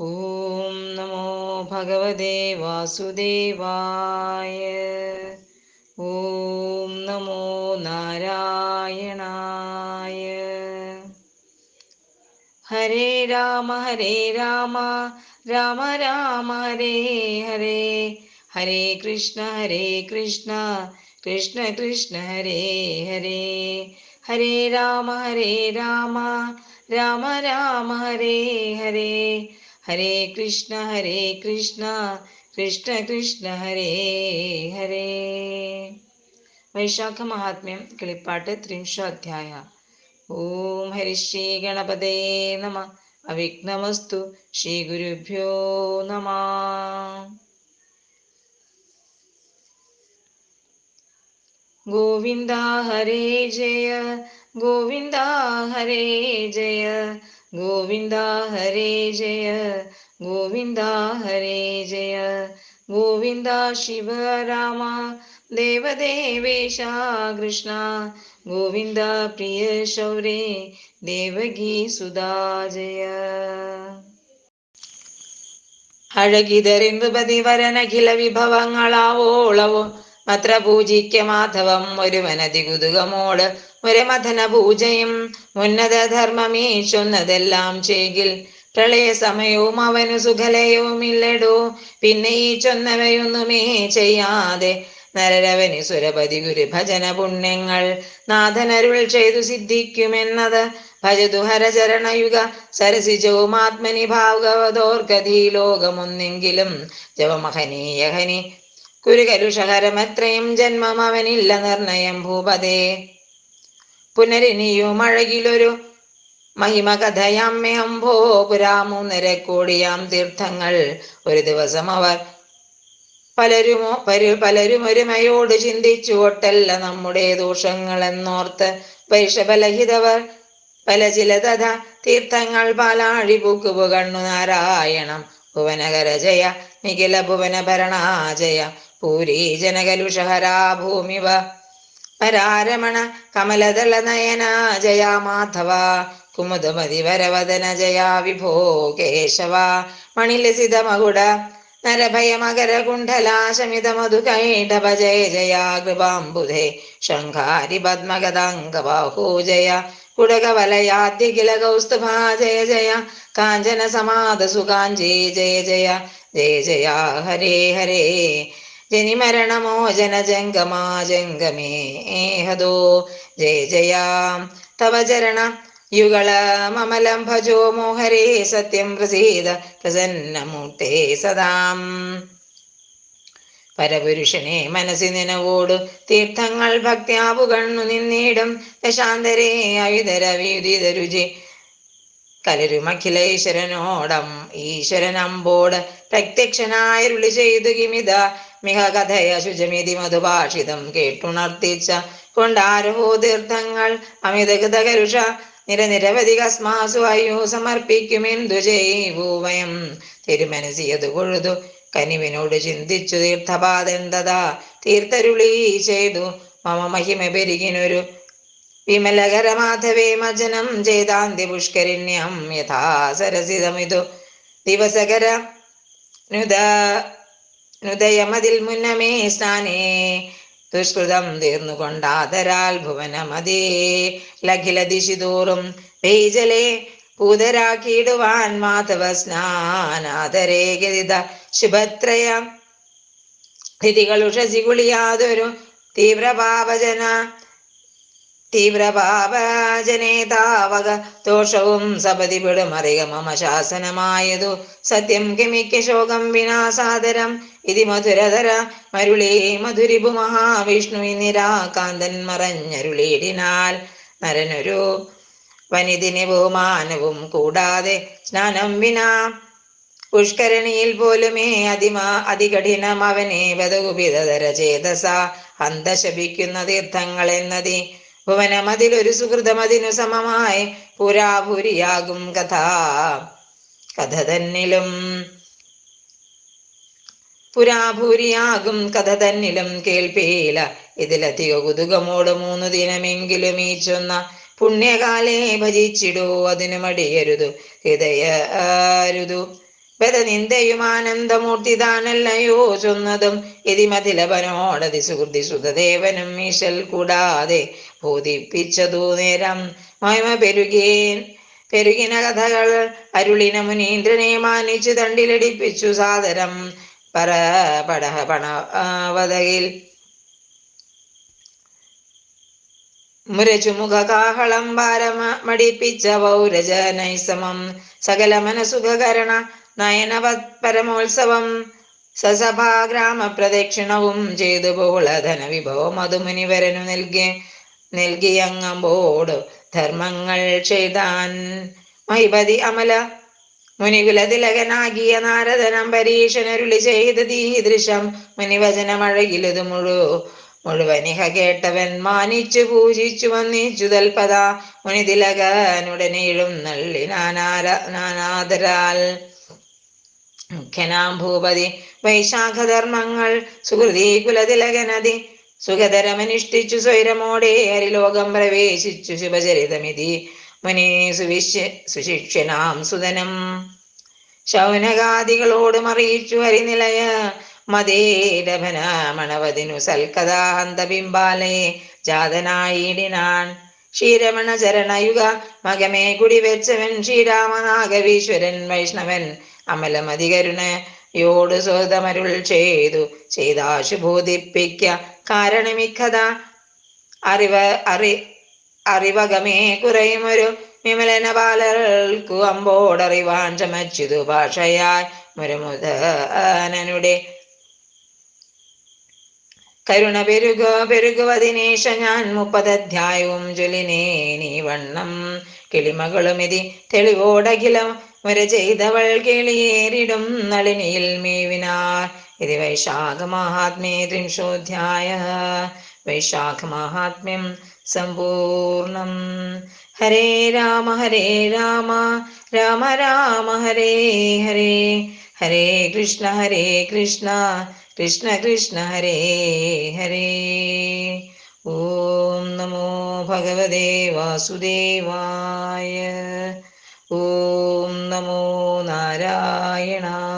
ഓം നമോ ഭഗവതേ വാസുദേവായ. ഓം നമോ നാരായണായ. ഹരേ രാമ ഹരേ രാമ രാമ രാമ ഹരേ ഹരേ. ഹരേ കൃഷ്ണ ഹരേ കൃഷ്ണ കൃഷ്ണ കൃഷ്ണ ഹരേ ഹരേ. ഹരേ രാമ ഹരേ രാമ രാമ രാമ ഹരേ ഹരേ. ഹരേ കൃഷ്ണ ഹരേ കൃഷ്ണ കൃഷ്ണ കൃഷ്ണ ഹരേ ഹരേ വൈശാഖ മഹാത്മ്യം കിളിപ്പാട്ട് ത്രിംശോധ്യായ ഓം ഹരിശ്രീ ഗണപതേ നമ അവിഘ്നമസ്തു ശ്രീ ഗുരുഭ്യോ നമ ഗോവിന്ദ ഹരേ ജയ ഗോവിന്ദ ഹരേ ജയ ഗോവിന്ദ ഹരേ ജയ ഗോവിന്ദ ഹരേ ജയ. ഗോവിന്ദ ശിവരാമ ദേവദേവേശ കൃഷ്ണ. ഗോവിന്ദ പ്രിയ ശൗരേ ദേവകീ സുധാജയ അഴകിതറിന്തുപതി പതിവരനഖില വിഭവങ്ങളാവോളവോ? മത്ര പൂജിക്ക മാധവം ഒരു മനതി കുതുകമോട് ഒരു മഥന പൂജയും ഉന്നത ധർമ്മമീശുന്നതെല്ലാം ചെയ്കിൽ. പ്രളയ സമയവും അവനു സുഖലയവുമില്ലടോ. പിന്നെ ഈ ചൊന്നവയൊന്നുമേ ചെയ്യാതെ നരരവന് സുരപതി ഗുരു ഭജന പുണ്യങ്ങൾ നാഥനരുൾ ചെയ്തു സിദ്ധിക്കുമെന്നത് ഭജതു ഹരചരണയുഗ സരസിജവുമാത്മനി ഭാഗവതോർഗതി ലോകമൊന്നെങ്കിലും ജവമഹനീയഹനി കുരുകലുഷഹരമത്രയും ജന്മം അവനില്ല നിർണയം ഭൂപതേ. പുനരിനിയും അഴകിലൊരു മഹിമ കഥയാമ്മേ അംഭോ പുരാമൂന്നര കോടിയാം തീർത്ഥങ്ങൾ. ഒരു ദിവസം അവർ പലരുമോ പരു പലരും ഒരുമയോട് ചിന്തിച്ചു ഒട്ടല്ല നമ്മുടെ ദോഷങ്ങൾ ദോഷങ്ങളെന്നോർത്ത് പൈഷബലഹിതവർ പല ചില തഥ തീർത്ഥങ്ങൾ പാലാഴി പൂക്കുപു കണ്ണു നാരായണം ഭുവനകര ജയ നിഖില ഭുവന ഭരണാജയ പൂരി ജനകലുഷഹരാ ഭൂമിവ പരാരമണ കമലദള നയന ജയാ മാധവ കുമുദമതി വരവദന ജയാ വിഭോ കേശവ മണിലസിത മകുട നരഭയ മകര കുണ്ഠലാശമിത മധുകൈടഭ ജയ ജയ കൃപാംബുധേ ശംഖാരി പത്മഗതാംഗബാഹോ ജയ കുടകവലയാദ്യകില കൗസ്തുഭാ ജയ ജയ കാഞ്ചന സമാദ സുകാഞ്ചി ജയ ജയ ജയ ജയ ഹരേ ഹരേ. ജനിമരണമോചന ജംഗമാ ജയ ജയാം. തവ ചരണ യുഗള മമലം ഭജോ മോഹരേ സത്യം പ്രസീത പ്രസന്നമൂർത്തേ സദാം. പരപുരുഷനെ മനസ്സി നിനവോട് തീർത്ഥങ്ങൾ ഭക്ത്യാവു കണ്ണു നിന്നിടും. ദശാന്തരേ ആയുധര വിയുദിത രുചി കലരുമഖിലേശ്വരനോടം ഈശ്വരനമ്പോട് പ്രത്യക്ഷനായരുളി ചെയ്തു കിമിത. മിഹ കഥയ ശുചമിതി മധുഭാഷിതം കേട്ടുണർത്തിച്ച കൊണ്ടാരോ തീർത്ഥങ്ങൾ അമിതകൃതകരുഷ. നിരനിരവധി കസ്മാസു അയ്യോ സമർപ്പിക്കുമെന്തു ചെയ്യൂവയം തിരുമനസിയതു കൊഴുതു കനിവിനോട് ചിന്തിച്ചു തീർത്ഥപാതെന്തതാ തീർത്ഥരുളി ചെയ്തു മമ മഹിമ പെരുകിനൊരു വിമലകര മാധവേ മജനം ചെയ്താന്തി പുഷ്കരിണ്യം യഥാ സരസിതമിതു. ദിവസകര നുദ നുദയമതിൽ മുന്നമേ സ്നാനേ ദുഷ്കൃതം തീർന്നുകൊണ്ടാതരാൽ ഭുവനമതേ. ലഖില ദിശിതോറും പേജലെ പൂതരാക്കിയിടുവാൻ മാധവ സ്നാനാദരേ ഗതിത ശുഭത്രയ ഉഷസി കുളിയാതൊരു തീവ്രപാപജന തീവ്രപാപജനേതാവക ദോഷവും സപതി പിടുമറിക മമ ശാസനമായതു. സത്യം കിമിക്ക ശോകം വിനാസാദരം ഇതി മധുരധര മരുളേ മധുരിപു മഹാവിഷ്ണു നിരാകാന്തൻ മറഞ്ഞരുളിയിടിനാൽ നരനൊരു വനിതിന് ബഹുമാനവും കൂടാതെ സ്നാനം വിനാ. പുഷ്കരണിയിൽ പോലുമേ അതിമ അതികഠിനം അവനെ വധകുപിതര ചേതസ. അന്തശപിക്കുന്ന തീർത്ഥങ്ങൾ എന്നതി ഭുവനമതിലൊരു സുഹൃതമതിനു സമമായി. പുരാപുരിയാകും കഥ. കഥ തന്നിലും. പുരാഭൂരിയാകും കഥ തന്നിലും കേൾപ്പീല. ഇതിലധിക കുതുകമോട് മൂന്നു ദിനമെങ്കിലും ഈ ചൊന്ന പുണ്യകാലേ ഭജിച്ചിടൂ. അതിനു മടിയരുതു. ഹൃദയരുതു. ബദനിന്ദയും ആനന്ദമൂർത്തി താനല്ലയോ ചൊന്നതും ഇതിമതിലവനോടതി സുഹൃതി സുതദേവനും മീശൽ കൂടാതെ ബോധിപ്പിച്ചതു നേരം മഹിമ പെരുകേൻ പെരുകിന കഥകൾ അരുളിന മുനീന്ദ്രനെ മാനിച്ചു തണ്ടിലടിപ്പിച്ചു സാദരം പര പടഹ പണവതയിൽ മുരചുമുഖകാഹളം ഭാരമ മടിപ്പിച്ച പൗരജ സകല മനസുഖകരണ നയനവത് പരമോത്സവം സസഭാ ഗ്രാമ പ്രദക്ഷിണവും ചെയ്തു ബഹുളധന വിഭവം അത് മുനിവരനു നൽകി നൽകിയങ്ങമ്പോട് ധർമ്മങ്ങൾ ചെയ്താൻ. മഹിപതി അമല മുനികുല തിലകനാകിയ നാരദനം പരീക്ഷനരുളി ചെയ്ത് ദീദൃശം മുനിവചനമഴകിലത് മുഴു മുഴുവനിഹ കേട്ടവൻ മാനിച്ചു പൂജിച്ചു വന്നിച്ചു തൽപത മുനിതിലകനുടനീഴും നള്ളി നാനാര നാനാദരാൽ. മുഖ്യനാം ഭൂപതി വൈശാഖധർമ്മങ്ങൾ സുഹൃതി കുലതിലകനതി സുഖതരമനുഷ്ഠിച്ചു സ്വൈരമോടെ ഹരിലോകം പ്രവേശിച്ചു ശുഭചരിതമിതി മുനി സുവിശ്യ സുശിക്ഷനാം സുതനം ശൗനകാദികളോട് മറിയിച്ചു ഹരിനിലയ മതേരഭന മണവതിനു സൽക്കഥാന്ത ബിംബാലയെ ജാതനായിടിനാൻ ശ്രീരമണ ചരണയുഗ മകമേ കുടിവെച്ചവൻ ശ്രീരാമനാഗവീശ്വരൻ വൈഷ്ണവൻ അമലമതികരുണയോട് സ്വതമരുൾ ചെയ്തു ചെയ്താശു ബോധിപ്പിക്ക കാരണമിക്കഥ അറിവ അറി അറിവകമേ കുറയുമൊരു വിമലന ബാലർക്കു അമ്പോടറിവാൻ ചമച്ചിതു ഭാഷയായി മുരമുദനുടെ കരുണ പെരുക പെരുകുവതിനേശ ഞാൻ മുപ്പതധ്യായവും ജ്വലിനേ നീ വണ്ണം. കിളിമകളുമിതി തെളിവോടഖിലം മുര ചെയ്തവൾ കിളിയേറിടും നളിനിയിൽ മേവിനാർ. ഇത് വൈശാഖ മഹാത്മ്യേ ത്രിംശോധ്യായ വൈശാഖ മഹാത്മ്യം സമ്പൂർണം ഹരേ രാമ ഹരേ രാമ. രാമ രാമ ഹരേ ഹരേ. ഹരേ കൃഷ്ണ ഹരേ കൃഷ്ണ. കൃഷ്ണ കൃഷ്ണ ഹരേ ഹരേ. ഓം നമോ ഭഗവതേ വാസുദേവായ. ഓം നമോ നാരായണായ